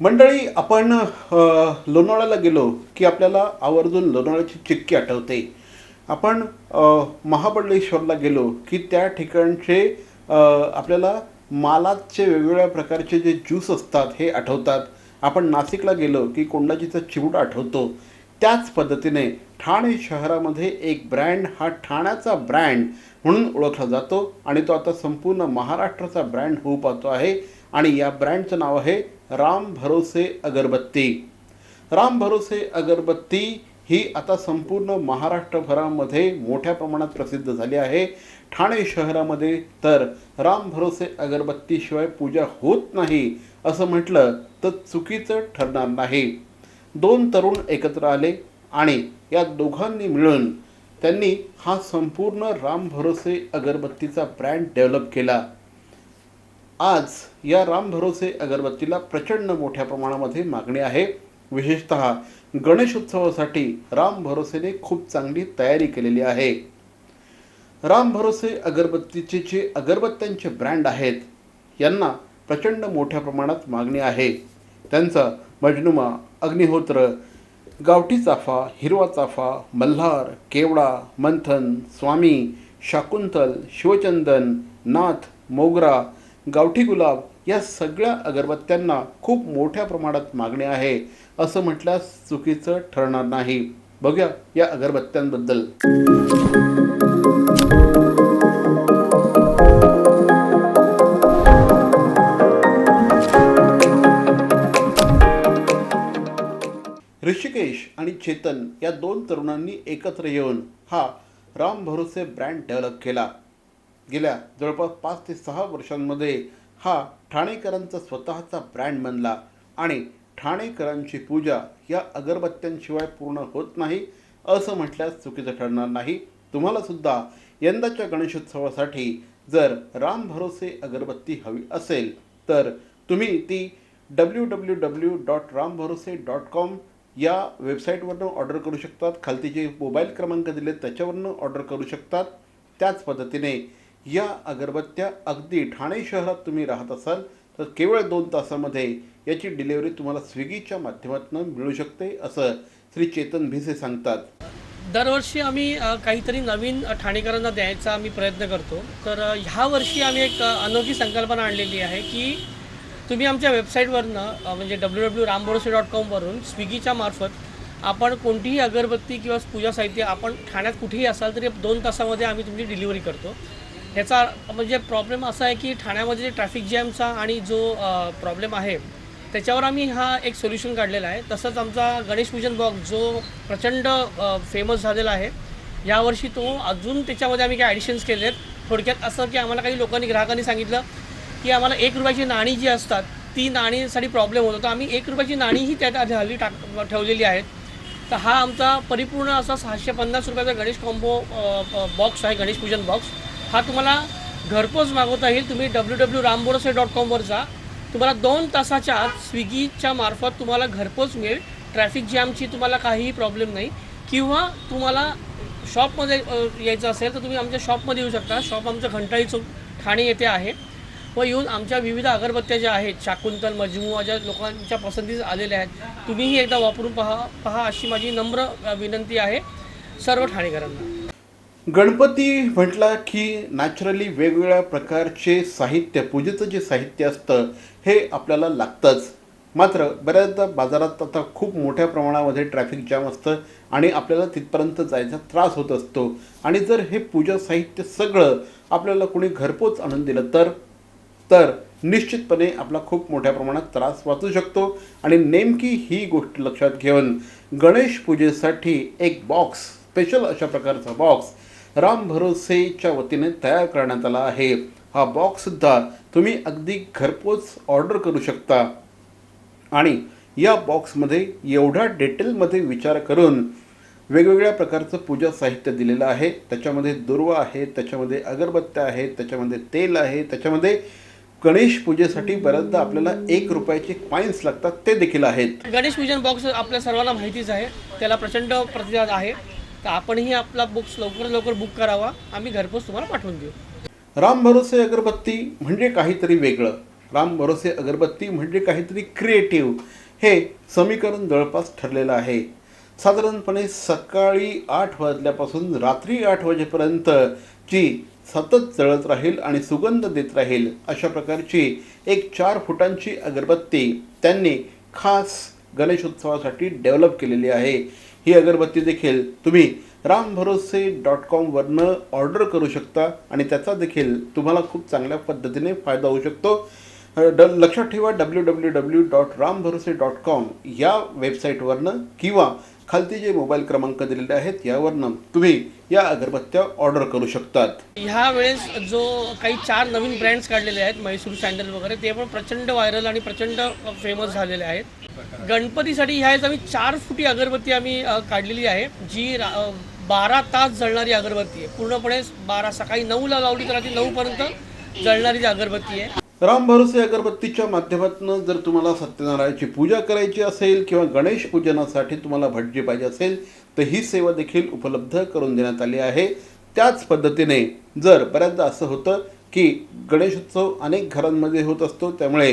मंडळी आपण लोणावळ्याला गेलो की आपल्याला आवर्जून लोणावळ्याची चिक्की आठवते. आपण महाबळेश्वरला गेलो की त्या ठिकाणचे आपल्याला मालाचे वेगवेगळ्या प्रकारचे जे ज्यूस असतात हे आठवतात. आपण नाशिकला गेलो की कोंडाजीचा चिवडा आठवतो. त्याच पद्धतीने ठाणे शहरामध्ये एक ब्रँड हा ठाण्याचा ब्रँड म्हणून ओळखला जातो आणि तो आता संपूर्ण महाराष्ट्राचा ब्रँड होऊ पाहतो आहे. आणि या ब्रँडचं नाव आहे राम भरोसे अगरबत्ती. राम भरोसे अगरबत्ती ही आता संपूर्ण महाराष्ट्रभरामध्ये मोठ्या प्रमाणात प्रसिद्ध झाली आहे. ठाणे शहरामध्ये तर राम भरोसे अगरबत्तीशिवाय पूजा होत नाही असं म्हटलं तर चुकीचं ठरणार नाही. दोन तरुण एकत्र आले आणि या दोघांनी मिळून त्यांनी हा संपूर्ण राम भरोसे अगरबत्तीचा ब्रँड डेव्हलप केला. आज या राम भरोसे अगरबत्तीला प्रचंड मोठ्या प्रमाणामध्ये मागणी आहे. विशेषत गणेशोत्सवासाठी राम भरोसेने खूप चांगली तयारी केलेली आहे. राम भरोसे अगरबत्तीचे जे अगरबत्त्यांचे ब्रँड आहेत यांना प्रचंड मोठ्या प्रमाणात मागणी आहे. त्यांचा मजनुमा अग्निहोत्र गावठी चाफा हिरवा चाफा मल्हार केवडा मंथन स्वामी शाकुंतल शिवचंदन नाथ मोगरा गावठी गुलाब या सगळ्या अगरबत्त्यांना खूप मोठ्या प्रमाणात मागणी आहे. असं म्हटल्यास चुकीचं ठरणार नाही. बघूया या अगरबत्त्यांबद्दल. ऋषिकेश आणि चेतन या दोन तरुणांनी एकत्र येऊन हा राम भरोसे ब्रँड डेव्हलप केला. गेल्या जवळपास पाच ते सहा वर्षांमध्ये हा ठाणेकरांचा स्वतःचा ब्रँड बनला. आणि ठाणेकरांची पूजा या अगरबत्त्यांशिवाय पूर्ण होत नाही असं म्हटल्यास चुकीचं ठरणार नाही. तुम्हालासुद्धा यंदाच्या गणेशोत्सवासाठी जर राम भरोसे अगरबत्ती हवी असेल तर तुम्ही ती W W W dot Ram Bharose dot com या वेबसाईटवरनं ऑर्डर करू शकतात. खालती जे मोबाईल क्रमांक दिले त्याच्यावरनं ऑर्डर करू शकतात. त्याच पद्धतीने या अगरबत्त्या अगदी ठाणे शहरात तुम्ही राहत असाल तर केवळ दोन तासामध्ये याची डिलिव्हरी तुम्हाला स्विगीच्या माध्यमातून मिळू शकते असं श्री चेतन भिसे सांगतात. दरवर्षी आम्ही काहीतरी नवीन ठाणेकरांना द्यायचा आम्ही प्रयत्न करतो. तर ह्या वर्षी आम्ही एक अनोखी संकल्पना आणलेली आहे की तुम्ही आमच्या वेबसाईटवरनं म्हणजे डब्ल्यू डब्ल्यू रामभरोसे डॉट कॉमवरून स्विगीच्या मार्फत आपण कोणतीही अगरबत्ती किंवा पूजा साहित्य आपण ठाण्यात कुठेही असाल तरी दोन तासामध्ये आम्ही तुमची डिलिव्हरी करतो. ह्याचा म्हणजे प्रॉब्लेम असा आहे की ठाण्यामध्ये ट्रॅफिक जॅमचा आणि जो प्रॉब्लेम आहे त्याच्यावर आम्ही हा एक सोल्युशन काढलेला आहे. तसंच आमचा गणेश पूजन बॉक्स जो प्रचंड फेमस झालेला आहे यावर्षी तो अजून त्याच्यामध्ये आम्ही काही ॲडिशन्स केले आहेत. थोडक्यात असं की आम्हाला काही लोकांनी ग्राहकांनी सांगितलं की आम्हाला एक रुपयाची नाणी जी असतात ती नाणीसाठी प्रॉब्लेम होतो. तर आम्ही एक रुपयाची नाणीही त्यात आधी हल्ली टाक ठेवलेली आहेत. तर हा आमचा परिपूर्ण असा सहाशे पन्नास रुपयाचा गणेश कॉम्बो बॉक्स आहे गणेश पूजन बॉक्स हा तुम्हाला घरपोच मागवता येईल. तुम्ही डब्ल्यू डब्ल्यू रामबोरसे डॉट कॉमवर जा. तुम्हाला दोन तासाच्या आत स्विगीच्या मार्फत तुम्हाला घरपोच मिळेल. ट्रॅफिक जॅमची तुम्हाला काहीही प्रॉब्लेम नाही. किंवा तुम्हाला शॉपमध्ये यायचं असेल तर तुम्ही आमच्या शॉपमध्ये येऊ शकता. शॉप आमचं घंटाळी चौक ठाणे येथे आहे. व येऊन आमच्या विविध अगरबत्त्या ज्या आहेत शाकुंतल मजमुआ ज्या लोकांच्या पसंतीस आलेल्या आहेत तुम्हीही एकदा वापरून पहा. पहा अशी माझी नम्र विनंती आहे सर्व ठाणेकरांना. गणपती म्हटला की नॅचरली वेगवेगळ्या प्रकारचे साहित्य पूजेचं जे साहित्य असतं हे आपल्याला लागतंच. मात्र बऱ्याचदा बाजारात आता खूप मोठ्या प्रमाणामध्ये ट्रॅफिक जाम असतं आणि आपल्याला तिथपर्यंत जायचा त्रास होत असतो. आणि जर हे पूजा साहित्य सगळं आपल्याला कोणी घरपोच आणून दिलं तर? तर निश्चितपणे आपला खूप मोठ्या प्रमाणात त्रास वाचू शकतो. आणि नेमकी ही गोष्ट लक्षात घेऊन गणेश पूजेसाठी एक बॉक्स स्पेशल अशा प्रकारचा बॉक्स राम भरोसेच्या वतीने तयार करण्यात आला आहे. हा बॉक्ससुद्धा तुम्ही अगदी घरपोच ऑर्डर करू शकता. आणि या बॉक्समध्ये एवढ्या डिटेलमध्ये विचार करून वेगवेगळ्या प्रकारचं पूजा साहित्य दिलेलं आहे. त्याच्यामध्ये दुर्वा आहे त्याच्यामध्ये अगरबत्त्या आहेत त्याच्यामध्ये तेल आहे त्याच्यामध्ये गणेश पूजेसाठी बऱ्याचदा आपल्याला एक रुपयाचे कॉईन्स लागतात ते देखील आहेत. गणेश पूजन बॉक्स आपल्या सर्वांना माहितीच आहे. त्याला प्रचंड प्रतिसाद आहे. तर आपणही आपला बुक्स लवकर लवकर बुक करावा. आम्ही घरपोच तुम्हाला पाठवून देऊ. राम भरोसे अगरबत्ती म्हणजे काहीतरी वेगळं. राम भरोसे अगरबत्ती म्हणजे काहीतरी क्रिएटिव्ह हे समीकरण जवळपास ठरलेलं आहे. साधारणपणे सकाळी आठ वाजल्यापासून रात्री आठ वाजेपर्यंत जी सतत जळत राहील आणि सुगंध देत राहील अशा प्रकारची एक चार फुटांची अगरबत्ती त्यांनी खास गणेशोत्सवासाठी डेव्हलप केलेली आहे. ही अगरबत्ती देखील तुम्ही राम भरोसे डॉट कॉमवरनं ऑर्डर करू शकता आणि त्याचा देखील तुम्हाला खूप चांगल्या पद्धतीने फायदा होऊ शकतो. ड लक्षात ठेवा W W W dot Ram Bharose dot com या वेबसाईटवरनं किंवा खालती जे मोबाईल क्रमांक दिलेले आहेत यावरनं तुम्ही या अगरबत्त्या ऑर्डर करू शकतात. ह्या वेळेस जो काही चार नवीन ब्रँड्स काढलेले आहेत म्हैसूर सँडल वगैरे ते पण प्रचंड व्हायरल आणि प्रचंड फेमस झालेले आहेत. गणपतीसाठी ह्या आम्ही चार फुटी अगरबत्ती आम्ही काढलेली आहे जी रा- बारा तास जळणारी अगरबत्ती आहे. पूर्णपणे बारा सकाळी नऊला लावली तर रात्री नऊपर्यंत जळणारी जी अगरबत्ती आहे. राम भरोसे अगरबत्तीच्या माध्यमातून जर तुम्हाला सत्यनारायणाची पूजा करायची असेल किंवा गणेश पूजनासाठी तुम्हाला भटजी पाहिजे असेल तर ही सेवा देखील उपलब्ध करून देण्यात आली आहे. त्याच पद्धतीने जर बऱ्याचदा असं होतं की गणेशोत्सव अनेक घरांमध्ये होत असतो त्यामुळे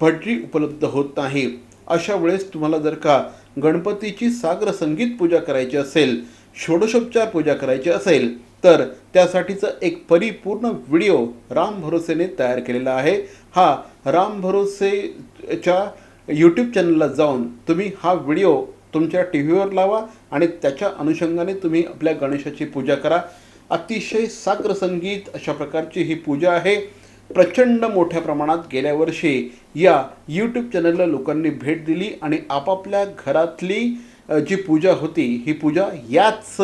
भटजी उपलब्ध होत नाही. अशा वेळेस तुम्हाला जर का गणपतीची सागर संगीत पूजा करायची असेल षोडशोपचार पूजा करायची असेल तर त्यासाठीचं एक परिपूर्ण व्हिडिओ राम भरोसेने तयार केलेला आहे. हा राम भरोसेच्या यूट्यूब चॅनलला जाऊन तुम्ही हा व्हिडिओ तुमच्या टी व्हीवर लावा आणि त्याच्या अनुषंगाने तुम्ही आपल्या गणेशाची पूजा करा. अतिशय साग्र संगीत अशा प्रकारची ही पूजा आहे. प्रचंड मोठ्या प्रमाणात गेल्या वर्षी या यूट्यूब चॅनलला लोकांनी भेट दिली आणि आपापल्या घरातली जी पूजा होती ही पूजा याच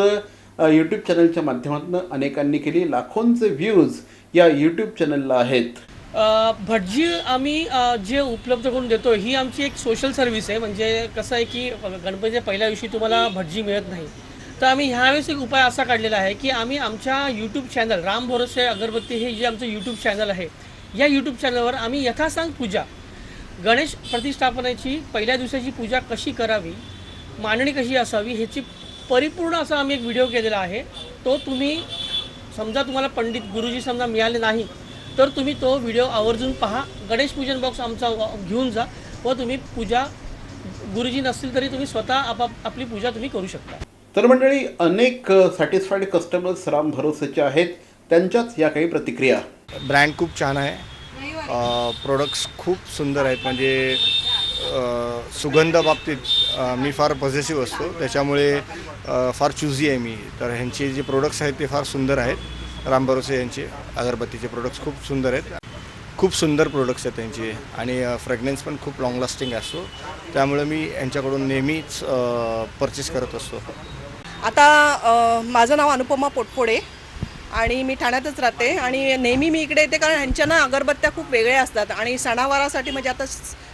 यूट्यूब चॅनलच्या माध्यमातून अनेकांनी केली. लाखोंचे व्ह्यूज या यूट्यूब चॅनलला आहेत. भटजी आम्ही जे उपलब्ध करून देतो ही आमची एक सोशल सर्व्हिस आहे. म्हणजे कसं आहे की गणपतीच्या पहिल्या दिवशी तुम्हाला भटजी मिळत नाही. तर आम्ही ह्यावेळेस एक उपाय असा काढलेला आहे की आम्ही आमच्या यूट्यूब चॅनल राम भरोसे अगरबत्ती हे जे आमचं यूट्यूब चॅनल आहे या यूट्यूब चॅनलवर आम्ही यथासांग पूजा गणेश प्रतिष्ठापनेची पहिल्या दिवसाची पूजा कशी करावी मांडणी कशी असावी ह्याची परिपूर्ण असा आम्ही एक व्हिडिओ केलेला आहे. तो तुम्ही समजा तुम्हाला पंडित गुरुजी समजा मिळाले नाही तर तुम्ही तो व्हिडिओ आवर्जून पहा. गणेश पूजन बॉक्स आमचा घेऊन जा. व तुम्ही पूजा गुरुजी नसतील तरी तुम्ही स्वतः आपाप आपली पूजा तुम्ही करू शकता. तर मंडळी अनेक सॅटिस्फाईड कस्टमर्स राम भरोसेचे आहेत. त्यांच्याच या काही प्रतिक्रिया. ब्रँड खूप छान आहे. प्रोडक्ट्स खूप सुंदर आहेत. म्हणजे सुगंध बाबतीत मी फार पॉझिटिव्ह असतो. त्याच्यामुळे फार चुझी आहे मी. तर ह्यांचे जे प्रोडक्ट्स आहेत ते फार सुंदर आहेत. राम भरोसे यांचे अगरबत्तीचे प्रोडक्ट्स खूप सुंदर आहेत. खूप सुंदर प्रोडक्ट्स आहेत त्यांचे. आणि फ्रेग्रन्स पण खूप लॉंग लास्टिंग असतो त्यामुळे मी यांच्याकडून नेहमीच परचेस करत असतो. आता माझं नाव अनुपमा पोटफोडे आणि मी ठाण्यातच राहते. आणि नेहमी मी इकडे येते कारण ह्यांच्या ना अगरबत्त्या खूप वेगळ्या असतात. आणि सणावारासाठी म्हणजे आता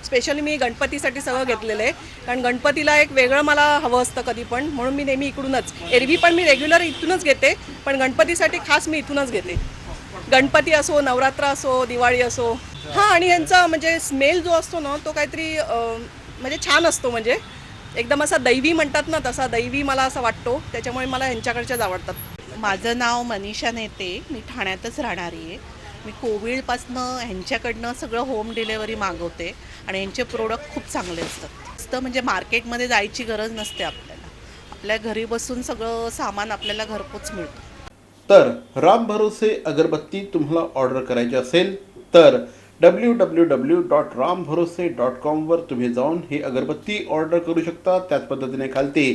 स्पेशली मी गणपतीसाठी सगळं घेतलेलं आहे. कारण गणपतीला एक वेगळं मला हवं असतं कधी पण. म्हणून मी नेहमी इकडूनच. एरवी पण मी रेग्युलर इथूनच घेते. पण गणपतीसाठी खास मी इथूनच घेते. गणपती असो नवरात्र असो दिवाळी असो. हां आणि यांचा म्हणजे स्मेल जो असतो ना तो काहीतरी म्हणजे छान असतो म्हणजे. एकदम असा दैवी म्हणतात ना तसा दैवी मला असा वाटतो. त्याच्यामुळे मला ह्यांच्याकडच्याच आवडतात. माझं नाव मनीषा नेते. मी ठाण्यातच राहणारी आहे. मी कोविडपासनं ह्यांच्याकडनं सगळं होम डिलेवरी मागवते आणि यांचे प्रोडक्ट खूप चांगले असतात. नुसतं म्हणजे मार्केटमध्ये जायची गरज नसते आपल्याला. आपल्या घरी बसून सगळं सामान आपल्याला घरपोच मिळतं. तर राम भरोसे अगरबत्ती तुम्हाला ऑर्डर करायची असेल तर W W W dot Ram Bharose dot कॉमवर तुम्ही जाऊन ही अगरबत्ती ऑर्डर करू शकता. त्याच पद्धतीने खालती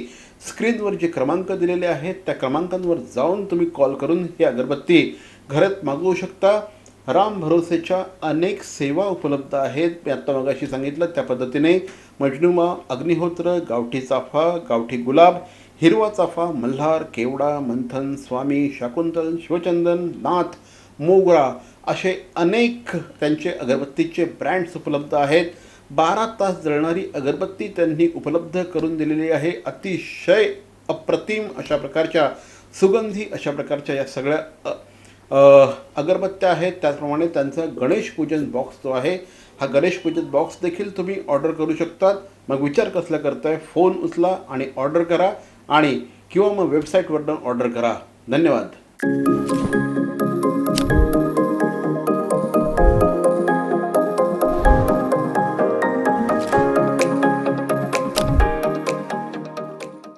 स्क्रीनवर जे क्रमांक दिलेले आहेत त्या क्रमांकांवर जाऊन तुम्ही कॉल करून ही अगरबत्ती घरात मागवू शकता. राम भरोसेच्या अनेक सेवा उपलब्ध आहेत. मी आत्ता मगाशी सांगितलं त्या पद्धतीने मजनुमा अग्निहोत्र गावठी चाफा गावठी गुलाब हिरवा चाफा मल्हार केवडा मंथन स्वामी शाकुंतल शिवचंदन नाथ मोगरा असे अनेक त्यांचे अगरबत्तीचे ब्रँड्स उपलब्ध आहेत. बारा तास जळणारी अगरबत्ती त्यांनी उपलब्ध करून दिलेली आहे. अतिशय अप्रतिम अशा प्रकारच्या सुगंधी अशा प्रकारच्या या सगळ्या अगरबत्त्या आहेत त्याचप्रमाणे त्यांचा गणेश पूजन बॉक्स जो आहे हा गणेश पूजन बॉक्स देखील तुम्ही ऑर्डर करू शकतात. मग विचार कसला करताय फोन उचला आणि ऑर्डर करा आणि किंवा मग वेबसाईटवरनं ऑर्डर करा. धन्यवाद.